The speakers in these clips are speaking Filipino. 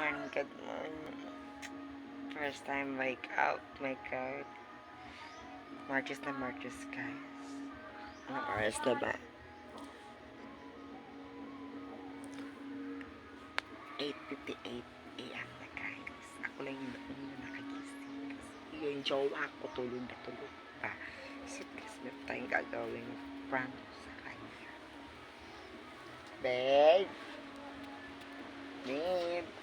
morning, good morning. First time wake up, my God. Marches na marches, guys. Anong oras na ba? 8.58 a.m. na, guys. Ako lang yung una nakagising. Kasi yung jowa ko tulog na tulog pa. Isip kasi meron tayong gagawin prank sa kanya. Babe! Babe!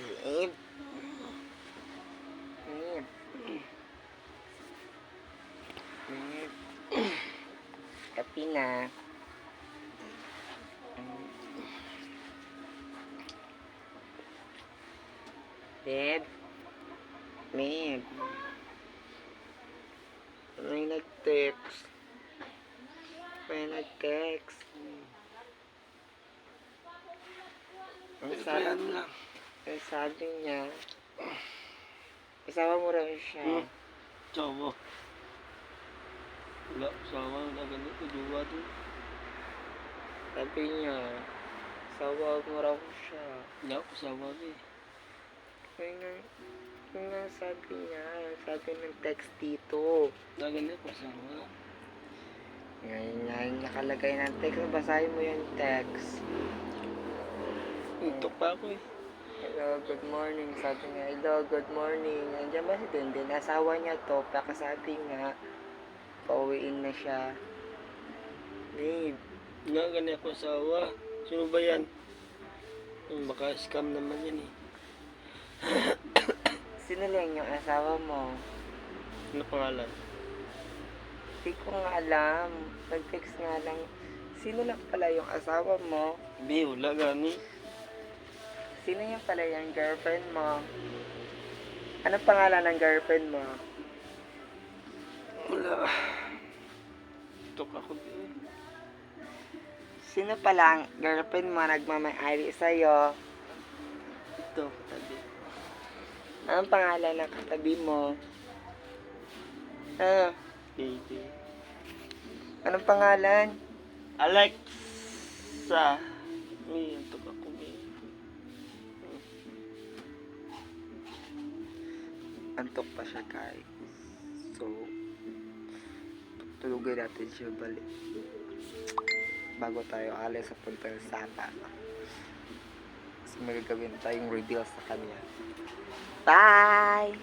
Babe! Babe! Babe! Kapi na. Babe? Babe? May nag-text. May nag-text. Ang Ayan lang. Sabi niya, kasama mo raw siya. Hmm. Sawa. Wala, sawa. Wala ganito. Jowa to. Sabi niya, sawa mo raw siya. Wala, sawa eh. Kaya nga, kaya nga sabi niya, sabi ng text dito. Wala ganito, sawa. Ngayon nga yung nakalagay ng text. Basahin mo yung text. Ito pa ako eh. Hello, good morning. Sabi nga, hello, good morning. Andiyan ba si Dindin? Asawa niya to. Pakasabi nga, pauwiin na siya. Babe, Nga ganito, sawa. Sino ba yan? Hmm, Baka scam naman yan eh. sino lang yung asawa mo? Ano pangalan? Hindi ko nga alam. Nag-text nga lang. Sino lang pala yung asawa mo? Be, wala gani. Sino yung pala yung girlfriend mo? Anong pangalan ng girlfriend mo? Wala. Tok ako be. Sino pala ang girlfriend mo nagmamayari sa'yo? Ito, katabi. Anong pangalan ng katabi mo? Ah, Baby. anong pangalan? Alexa. May, Antok pa siya, guys. So, tulugin natin siya balik. Bago tayo alis sa punta ng Sapa. Kasi may gagawin tayong reveal sa kanya. Bye!